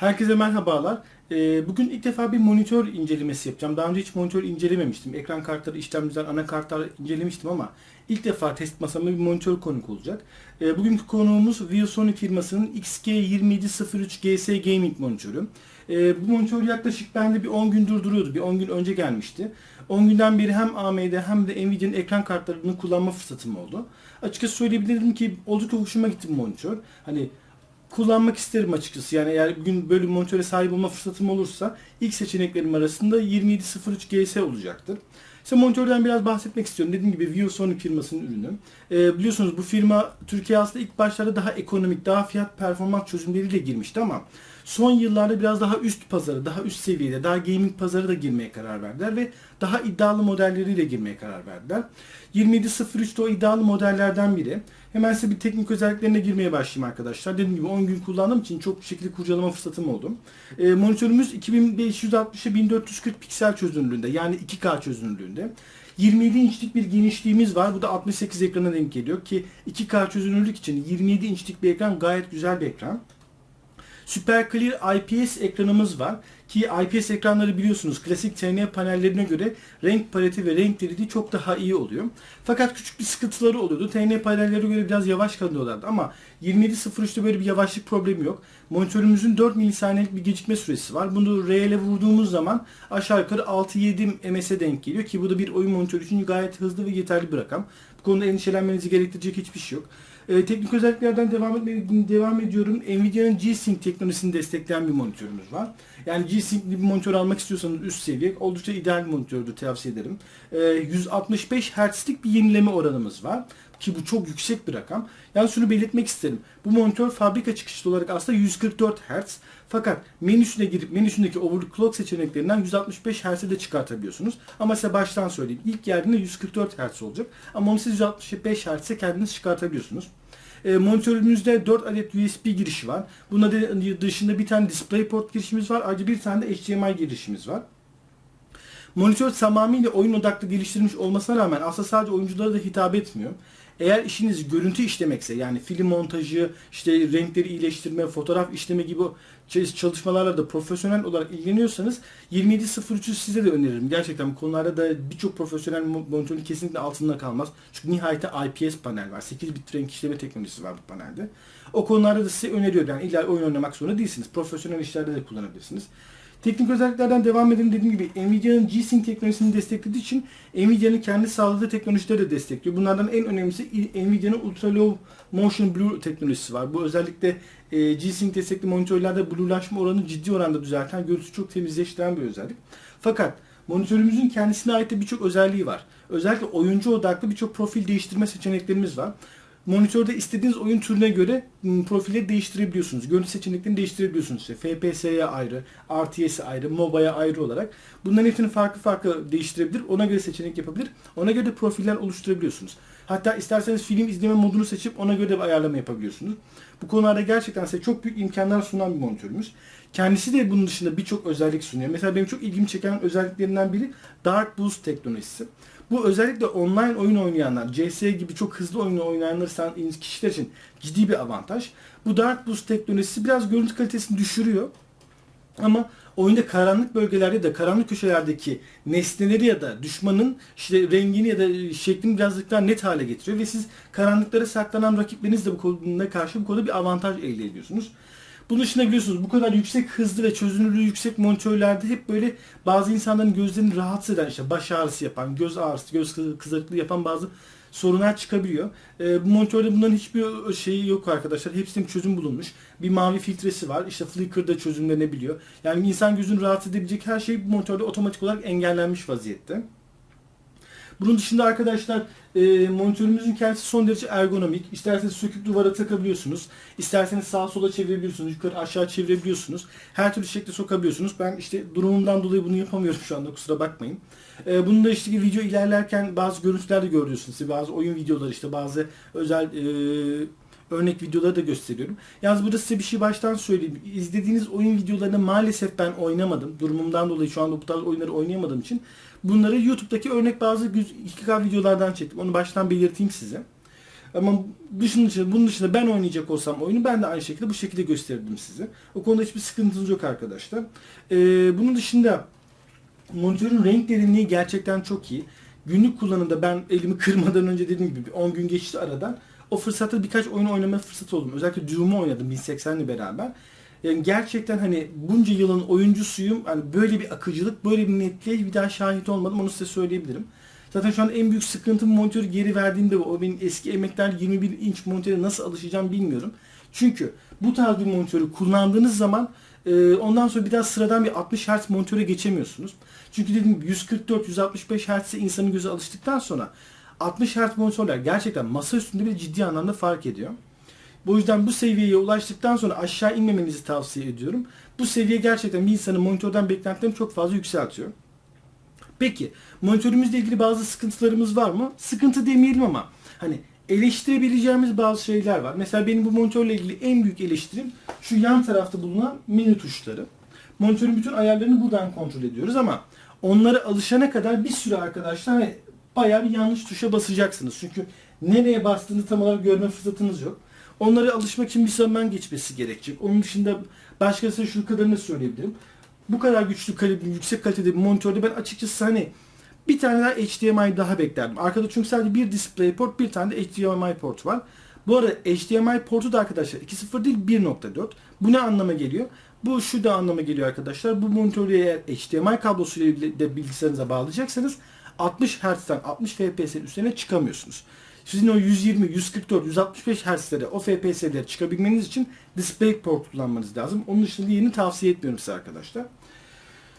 Herkese merhabalar. Ee, Bugün ilk defa bir monitör incelemesi yapacağım. Daha önce hiç monitör incelememiştim. Ekran kartları, işlemciler, anakartlar incelemiştim ama ilk defa test masama bir monitör konuk olacak. Ee, Bugünkü konuğumuz ViewSonic firmasının XG2703 GS Gaming monitörü. Ee, Bu monitör yaklaşık bende bir 10 gündür duruyordu. Bir 10 gün önce gelmişti. 10 günden beri hem AMD hem de Nvidia'nın ekran kartlarını kullanma fırsatım oldu. Açıkçası söyleyebilirim ki oldukça hoşuma gitti bu monitör. Hani kullanmak isterim açıkçası. Yani eğer bugün böyle bir monitöre sahip olma fırsatım olursa ilk seçeneklerim arasında 2703 GS olacaktır. İşte monitörden biraz bahsetmek istiyorum. Dediğim gibi ViewSonic firmasının ürünü. Ee, biliyorsunuz bu firma Türkiye aslında ilk başlarda daha ekonomik, daha fiyat performans çözümleriyle girmişti ama son yıllarda biraz daha üst pazarı, daha üst seviyede, daha gaming pazarı da girmeye karar verdiler ve daha iddialı modelleriyle girmeye karar verdiler. 2703 de o iddialı modellerden biri. Hemen size bir teknik özelliklerine girmeye başlayayım arkadaşlar. Dediğim gibi 10 gün kullandığım için çok şekilde kurcalama fırsatım oldu. Ee, monitörümüz 2560'a 1440 piksel çözünürlüğünde yani 2K çözünürlüğünde. 27 inçlik bir genişliğimiz var. Bu da 68 ekrana denk geliyor ki 2K çözünürlük için 27 inçlik bir ekran gayet güzel bir ekran. Super Clear IPS ekranımız var. Ki IPS ekranları biliyorsunuz klasik TN panellerine göre renk paleti ve renk diriliği çok daha iyi oluyor. Fakat küçük bir sıkıntıları oluyordu. TN panellerine göre biraz yavaş kalıyorlardı ama 27.03'te böyle bir yavaşlık problemi yok. Monitörümüzün 4 milisaniyelik bir gecikme süresi var. Bunu RL'e vurduğumuz zaman aşağı yukarı 6-7 MS'e denk geliyor ki bu da bir oyun monitörü için gayet hızlı ve yeterli bir rakam. Bu konuda endişelenmenizi gerektirecek hiçbir şey yok. Ee, teknik özelliklerden devam etmeye devam ediyorum. Nvidia'nın G-Sync teknolojisini destekleyen bir monitörümüz var. Yani G-Sync'li bir monitör almak istiyorsanız üst seviye oldukça ideal bir monitördür tavsiye ederim. Ee, 165 Hz'lik bir yenileme oranımız var ki bu çok yüksek bir rakam. Yani şunu belirtmek isterim. Bu monitör fabrika çıkışlı olarak aslında 144 Hz. Fakat menüsüne girip menüsündeki overclock seçeneklerinden 165 Hz'e de çıkartabiliyorsunuz. Ama size baştan söyleyeyim. İlk geldiğinde 144 Hz olacak. Ama onu siz 165 Hz'e kendiniz çıkartabiliyorsunuz. E, monitörümüzde 4 adet USB girişi var. Buna de, dışında bir tane DisplayPort girişimiz var. Ayrıca bir tane de HDMI girişimiz var. Monitör tamamıyla oyun odaklı geliştirilmiş olmasına rağmen aslında sadece oyunculara da hitap etmiyor. Eğer işiniz görüntü işlemekse yani film montajı, işte renkleri iyileştirme, fotoğraf işleme gibi çalışmalarla da profesyonel olarak ilgileniyorsanız 2703'ü size de öneririm. Gerçekten bu konularda da birçok profesyonel monitörün kesinlikle altında kalmaz. Çünkü nihayetinde IPS panel var. 8 bit renk işleme teknolojisi var bu panelde. O konularda da size öneriyorum. Yani illa oyun oynamak zorunda değilsiniz. Profesyonel işlerde de kullanabilirsiniz. Teknik özelliklerden devam edelim dediğim gibi Nvidia'nın G-Sync teknolojisini desteklediği için Nvidia'nın kendi sağladığı teknolojileri de destekliyor. Bunlardan en önemlisi Nvidia'nın Ultra Low Motion Blue teknolojisi var. Bu özellikle e, G-Sync destekli monitörlerde bluelaşma oranını ciddi oranda düzelten, görüntüsü çok temizleştiren bir özellik. Fakat monitörümüzün kendisine ait de birçok özelliği var. Özellikle oyuncu odaklı birçok profil değiştirme seçeneklerimiz var. Monitörde istediğiniz oyun türüne göre profili değiştirebiliyorsunuz. Görüntü seçeneklerini değiştirebiliyorsunuz. İşte FPS'ye ayrı, RTS'e ayrı, MOBA'ya ayrı olarak. Bunların hepsini farklı farklı değiştirebilir. Ona göre seçenek yapabilir. Ona göre de profiller oluşturabiliyorsunuz. Hatta isterseniz film izleme modunu seçip ona göre de bir ayarlama yapabiliyorsunuz. Bu konularda gerçekten size çok büyük imkanlar sunan bir monitörümüz. Kendisi de bunun dışında birçok özellik sunuyor. Mesela benim çok ilgimi çeken özelliklerinden biri Dark Boost teknolojisi. Bu özellikle online oyun oynayanlar, CS gibi çok hızlı oyun oynayanlar kişiler için ciddi bir avantaj. Bu Dark Boost teknolojisi biraz görüntü kalitesini düşürüyor. Ama oyunda karanlık bölgelerde de karanlık köşelerdeki nesneleri ya da düşmanın işte rengini ya da şeklini birazcık daha net hale getiriyor ve siz karanlıklara saklanan rakipleriniz de bu konuda karşı bu konuda bir avantaj elde ediyorsunuz. Bunun dışında biliyorsunuz bu kadar yüksek hızlı ve çözünürlüğü yüksek monitörlerde hep böyle bazı insanların gözlerini rahatsız eden işte baş ağrısı yapan, göz ağrısı, göz kızarıklığı yapan bazı sorunlar çıkabiliyor. E, bu monitörde bunların hiçbir şeyi yok arkadaşlar. Hepsinin çözüm bulunmuş. Bir mavi filtresi var. İşte Flickr'da çözümlenebiliyor. Yani insan gözünü rahatsız edebilecek her şey bu monitörde otomatik olarak engellenmiş vaziyette. Bunun dışında arkadaşlar e, monitörümüzün kendisi son derece ergonomik. İsterseniz söküp duvara takabiliyorsunuz. İsterseniz sağa sola çevirebiliyorsunuz. Yukarı aşağı çevirebiliyorsunuz. Her türlü şekilde sokabiliyorsunuz. Ben işte durumumdan dolayı bunu yapamıyorum şu anda kusura bakmayın. E, bunun da işte video ilerlerken bazı görüntüler de görüyorsunuz. Bazı oyun videoları işte bazı özel e, örnek videoları da gösteriyorum. Yalnız burada size bir şey baştan söyleyeyim. İzlediğiniz oyun videolarını maalesef ben oynamadım. Durumumdan dolayı şu anda bu tarz oyunları oynayamadığım için bunları YouTube'daki örnek bazı 2K videolardan çektim. Onu baştan belirteyim size. Ama dışın dışında, bunun dışında ben oynayacak olsam oyunu ben de aynı şekilde bu şekilde gösterirdim size. O konuda hiçbir sıkıntınız yok arkadaşlar. Ee, bunun dışında monitörün renk derinliği gerçekten çok iyi. Günlük kullanımda ben elimi kırmadan önce dediğim gibi bir 10 gün geçti aradan. O fırsatta birkaç oyun oynama fırsatı oldu. Özellikle Doom'u oynadım 1080'le beraber. Yani gerçekten hani bunca yılın oyuncusuyum. Hani böyle bir akıcılık, böyle bir netliğe bir daha şahit olmadım. Onu size söyleyebilirim. Zaten şu an en büyük sıkıntım monitörü geri verdiğimde o benim eski emekler 21 inç monitöre nasıl alışacağım bilmiyorum. Çünkü bu tarz bir monitörü kullandığınız zaman e, ondan sonra bir daha sıradan bir 60 Hz monitöre geçemiyorsunuz. Çünkü gibi 144-165 Hz'e insanın gözü alıştıktan sonra 60 Hz monitörler gerçekten masa üstünde bir ciddi anlamda fark ediyor. Bu yüzden bu seviyeye ulaştıktan sonra aşağı inmemenizi tavsiye ediyorum. Bu seviye gerçekten bir insanın monitörden beklentilerini çok fazla yükseltiyor. Peki monitörümüzle ilgili bazı sıkıntılarımız var mı? Sıkıntı demeyelim ama hani eleştirebileceğimiz bazı şeyler var. Mesela benim bu monitörle ilgili en büyük eleştirim şu yan tarafta bulunan menü tuşları. Monitörün bütün ayarlarını buradan kontrol ediyoruz ama onlara alışana kadar bir süre arkadaşlar bayağı bir yanlış tuşa basacaksınız. Çünkü nereye bastığını tam olarak görme fırsatınız yok. Onlara alışmak için bir zaman geçmesi gerekecek. Onun dışında başkası şu kadarını söyleyebilirim. Bu kadar güçlü, kaliteli, yüksek kalitede bir monitörde ben açıkçası hani bir tane daha HDMI daha beklerdim. Arkada çünkü sadece bir DisplayPort, bir tane de HDMI port var. Bu arada HDMI portu da arkadaşlar 2.0 değil 1.4. Bu ne anlama geliyor? Bu şu da anlama geliyor arkadaşlar. Bu monitörü eğer HDMI kablosuyla de bilgisayarınıza bağlayacaksanız 60 Hz'den 60 FPS'in üstüne çıkamıyorsunuz. Sizin o 120, 144, 165 Hz'lere o FPS'lere çıkabilmeniz için DisplayPort kullanmanız lazım. Onun dışında yeni tavsiye etmiyorum size arkadaşlar.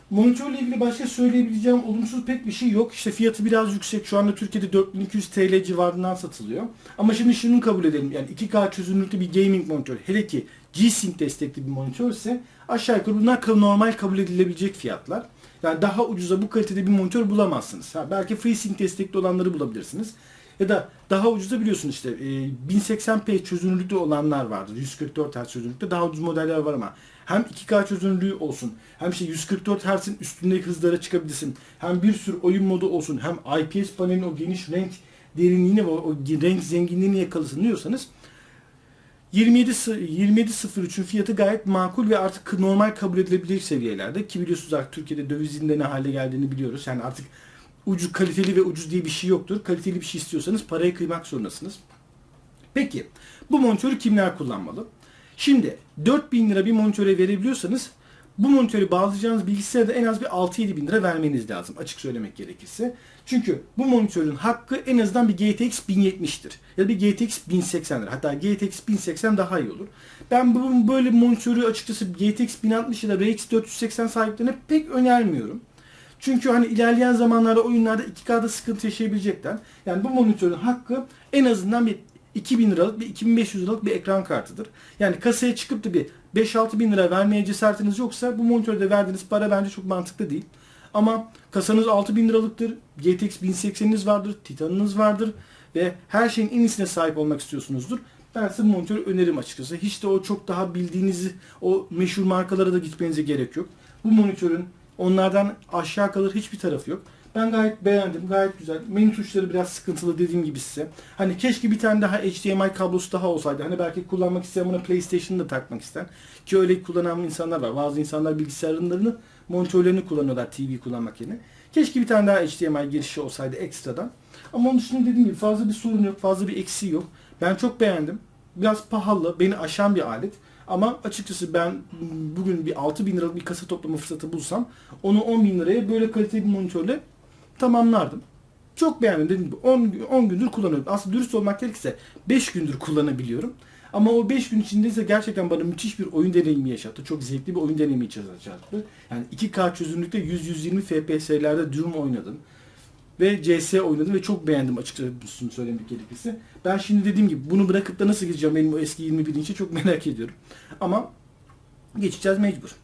Monitörle ilgili başka söyleyebileceğim olumsuz pek bir şey yok. İşte fiyatı biraz yüksek. Şu anda Türkiye'de 4200 TL civarından satılıyor. Ama şimdi şunu kabul edelim. Yani 2K çözünürlüklü bir gaming monitör. Hele ki G-Sync destekli bir monitör ise aşağı yukarı bunlar normal kabul edilebilecek fiyatlar. Yani daha ucuza bu kalitede bir monitör bulamazsınız. Ha, belki FreeSync destekli olanları bulabilirsiniz. Ya da daha ucuza biliyorsun işte e, 1080p çözünürlüklü olanlar vardır. 144 Hz çözünürlükte daha ucuz modeller var ama hem 2K çözünürlüğü olsun hem işte 144 Hz'in üstündeki hızlara çıkabilirsin. Hem bir sürü oyun modu olsun hem IPS panelin o geniş renk derinliğini ve o renk zenginliğini yakalasın diyorsanız 27 27.03'ün fiyatı gayet makul ve artık normal kabul edilebilir seviyelerde ki biliyorsunuz artık Türkiye'de dövizinde ne hale geldiğini biliyoruz. Yani artık ucu kaliteli ve ucuz diye bir şey yoktur. Kaliteli bir şey istiyorsanız parayı kıymak zorundasınız. Peki bu monitörü kimler kullanmalı? Şimdi 4000 lira bir monitöre verebiliyorsanız bu monitörü bağlayacağınız bilgisayarda en az bir 6-7 bin lira vermeniz lazım açık söylemek gerekirse. Çünkü bu monitörün hakkı en azından bir GTX 1070'tir. Ya da bir GTX 1080'dir. Hatta GTX 1080 daha iyi olur. Ben bu böyle bir monitörü açıkçası GTX 1060 ya da RX 480 sahiplerine pek önermiyorum. Çünkü hani ilerleyen zamanlarda oyunlarda 2K'da sıkıntı yaşayabilecekler. Yani bu monitörün hakkı en azından bir 2000 liralık bir 2500 liralık bir ekran kartıdır. Yani kasaya çıkıp da bir 5-6 bin lira vermeye cesaretiniz yoksa bu monitörde verdiğiniz para bence çok mantıklı değil. Ama kasanız 6 bin liralıktır, GTX 1080'iniz vardır, Titan'ınız vardır ve her şeyin en iyisine sahip olmak istiyorsunuzdur. Ben size bu monitörü öneririm açıkçası. Hiç de o çok daha bildiğiniz o meşhur markalara da gitmenize gerek yok. Bu monitörün onlardan aşağı kalır hiçbir tarafı yok. Ben gayet beğendim. Gayet güzel. Menü tuşları biraz sıkıntılı dediğim gibi size. Hani keşke bir tane daha HDMI kablosu daha olsaydı. Hani belki kullanmak isteyen buna PlayStation'ı da takmak ister. Ki öyle kullanan insanlar var. Bazı insanlar bilgisayarlarını, monitörlerini kullanıyorlar TV kullanmak yerine. Keşke bir tane daha HDMI girişi olsaydı ekstradan. Ama onun dışında dediğim gibi fazla bir sorun yok. Fazla bir eksiği yok. Ben çok beğendim. Biraz pahalı. Beni aşan bir alet. Ama açıkçası ben bugün bir 6 bin liralık bir kasa toplama fırsatı bulsam onu 10 bin liraya böyle kaliteli bir monitörle tamamlardım. Çok beğendim dediğim gibi 10, 10 gündür kullanıyorum. Aslında dürüst olmak gerekirse 5 gündür kullanabiliyorum. Ama o 5 gün içinde ise gerçekten bana müthiş bir oyun deneyimi yaşattı. Çok zevkli bir oyun deneyimi yaşattı. Yani 2K çözünürlükte 100-120 FPS'lerde Doom oynadım. Ve CS oynadım ve çok beğendim açıkçası söylemek gerekirse. Ben şimdi dediğim gibi bunu bırakıp da nasıl gideceğim benim o eski 21 inçe çok merak ediyorum. Ama geçeceğiz mecbur.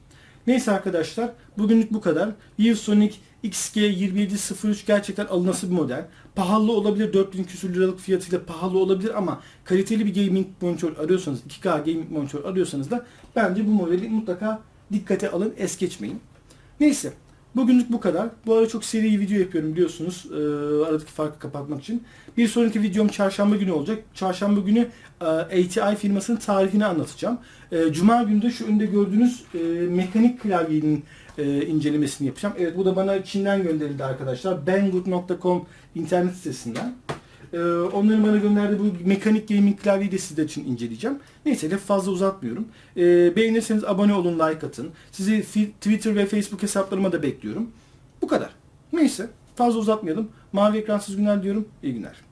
Neyse arkadaşlar bugünlük bu kadar. ViewSonic XG2703 gerçekten alınası bir model. Pahalı olabilir 4000 küsür liralık fiyatıyla pahalı olabilir ama kaliteli bir gaming monitör arıyorsanız 2K gaming monitör arıyorsanız da bence bu modeli mutlaka dikkate alın es geçmeyin. Neyse Bugünlük bu kadar. Bu ara çok seri video yapıyorum biliyorsunuz. Ee, aradaki farkı kapatmak için. Bir sonraki videom çarşamba günü olacak. Çarşamba günü e, ATI firmasının tarihini anlatacağım. E, Cuma günü de şu önde gördüğünüz e, mekanik klavyenin e, incelemesini yapacağım. Evet bu da bana Çin'den gönderildi arkadaşlar. Banggood.com internet sitesinden. Ee, onların bana gönderdiği bu mekanik gaming klavyeyi de sizler için inceleyeceğim. Neyse lafı fazla uzatmıyorum. Ee, beğenirseniz abone olun, like atın. Sizi Twitter ve Facebook hesaplarıma da bekliyorum. Bu kadar. Neyse fazla uzatmayalım. Mavi ekransız günler diyorum. İyi günler.